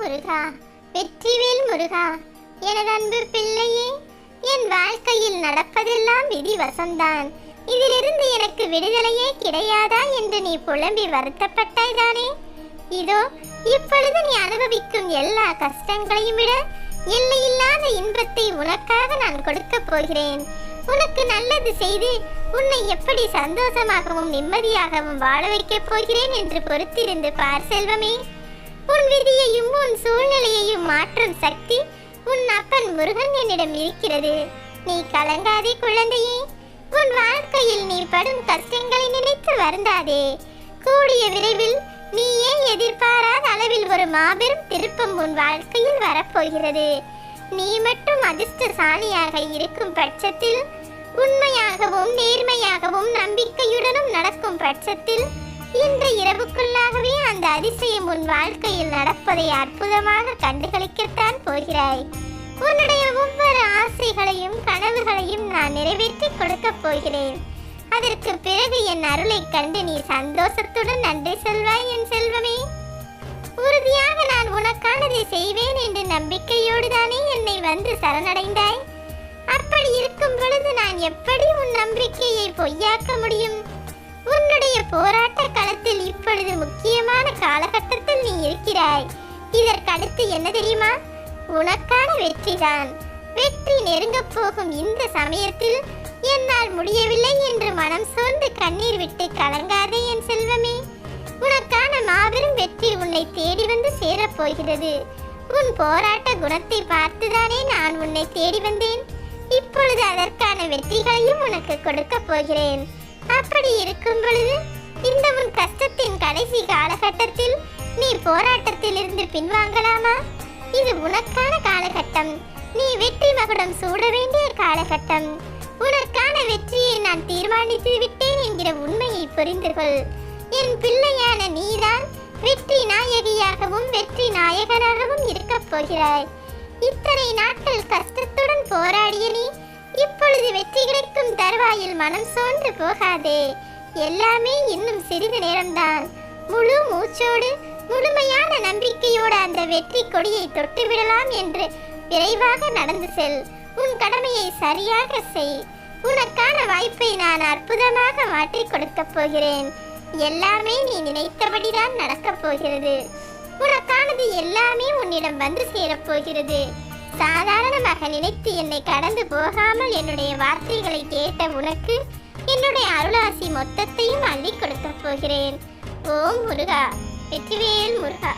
முருகா வெற்றிவேல் முருகா எனது அன்பு பிள்ளையே என் வாழ்க்கையில் நடப்பதெல்லாம் விதி வசம்தான் இதிலிருந்து எனக்கு விடுதலையே கிடையாதா என்று நீ புலம்பி வருத்தப்பட்டாய்தானே? இதோ இப்பொழுது நீ அனுபவிக்கும் எல்லா கஷ்டங்களையும் விட எல்லையில்லாத இன்பத்தை உனக்காக நான் கொடுக்கப் போகிறேன். உனக்கு நல்லது செய்து உன்னை எப்படி சந்தோஷமாகவும் நிம்மதியாகவும் வாழ வைக்கப் போகிறேன் என்று பொறுத்திருந்து பார் செல்வமே. உன் விதியையும் உன் சூழ்நிலையையும் மாற்றும் சக்தி உன் அப்பன் முருகன் என்னிடம் இருக்கிறது. நீ கலங்காதே குழந்தையே. உன் வாழ்க்கையில் நீ படும் கஷ்டங்களை நினைத்து வருந்தாதே. கூடிய விரைவில் நீயே எதிர்பாராத அளவில் ஒரு மாபெரும் திருப்பம் உன் வாழ்க்கையில் வரப்போகிறது. நீ மட்டும் அதிர்ஷ்டசாலியாக இருக்கும் பட்சத்தில் உண்மையாகவும் நேர்மையாகவும் நம்பிக்கையுடனும் நடக்கும் பட்சத்தில் இன்று இரவுக்குள்ளாகவே அந்த அதிசயம் உன் வாழ்க்கையில் நடப்பதை அற்புதமாக கண்டுகளிக்கத்தான் போகிறாய். உன்னுடைய ஒவ்வொரு ஆசைகளையும் கனவுகளையும் நான் நிறைவேற்றி கொடுக்கப் போகிறேன். அதற்கு பிறகு என் அருளைக் கண்டு நீ சந்தோஷத்துடன் நன்றி சொல்வாய் என் செல்வமே. உறுதியாக நான் உனக்கானதை செய்வேன் என்று நம்பிக்கையோடு தானே என்னை வந்து சரணடைந்தாய். அப்படி இருக்கும் பொழுது நான் எப்படி உன் நம்பிக்கையை பொய்யாக்க முடியும்? உன்னுடைய போரா இதற்கு அடுத்து என்ன தெரியுமா? உனக்கான வெற்றிதான். வெற்றி நெருங்கப் போகும் இந்த சமயத்தில் என்னால் முடியவில்லை என்று மனம் சோர்ந்து கண்ணீர் விட்டு கலங்காதே என் செல்வமே. உனக்கான மாபெரும் வெற்றி உன்னை தேடி வந்து சேரப் போகிறது. உன் போராட்ட குணத்தை பார்த்துதானே நான் உன்னை தேடி வந்தேன். இப்பொழுது அதற்கான வெற்றிகளையும் உனக்கு கொடுக்க போகிறேன். அப்படி இருக்கும் பொழுது இந்த உன் கஷ்டத்தின் கடைசி காலகட்டத்தில் போராட்டத்திலிருந்து போராட்டத்தில் இருந்து பின்வாங்கலாமா? இது உனக்கான காலகட்டம். நீ வெற்றி மகுடம் சூட வேண்டிய காலகட்டம். உனக்கான வெற்றியை நான் தீர்மானித்து விட்டேன் என்கிற உண்மையை புரிந்து கொள் என் பிள்ளையான நீதான் வெற்றி நாயகியாகவும் வெற்றி நாயகனாகவும் இருக்கப் போகிறாய். இத்தனை நாட்கள் கஷ்டத்துடன் போராடிய நீ இப்பொழுது வெற்றி கிடைக்கும் தருவாயில் மனம் சோர்ந்து போகாதே. எல்லாமே இன்னும் சிறிது நேரம்தான். முழு மூச்சோடு முழுமையான நம்பிக்கையோடு அந்த வெற்றி கொடியை தொட்டுவிடலாம் என்று விரைவாக நடந்து செல். உன் கடமையை சரியாக செய். உனக்கான வாய்ப்பை நான் அற்புதமாக மாற்றி கொடுக்கப் போகிறேன். எல்லாமே நீ நினைத்தபடிதான் நடக்கப் போகிறது. உனக்கானது எல்லாமே உன்னிடம் வந்து சேரப் போகிறது. சாதாரணமாக நினைத்து என்னை கடந்து போகாமல் என்னுடைய வார்த்தைகளை கேட்ட உனக்கு என்னுடைய அருளாசி மொத்தத்தையும் அள்ளி கொடுக்கப் போகிறேன். ஓம் முருகா! வெற்றிவேல் முருகா.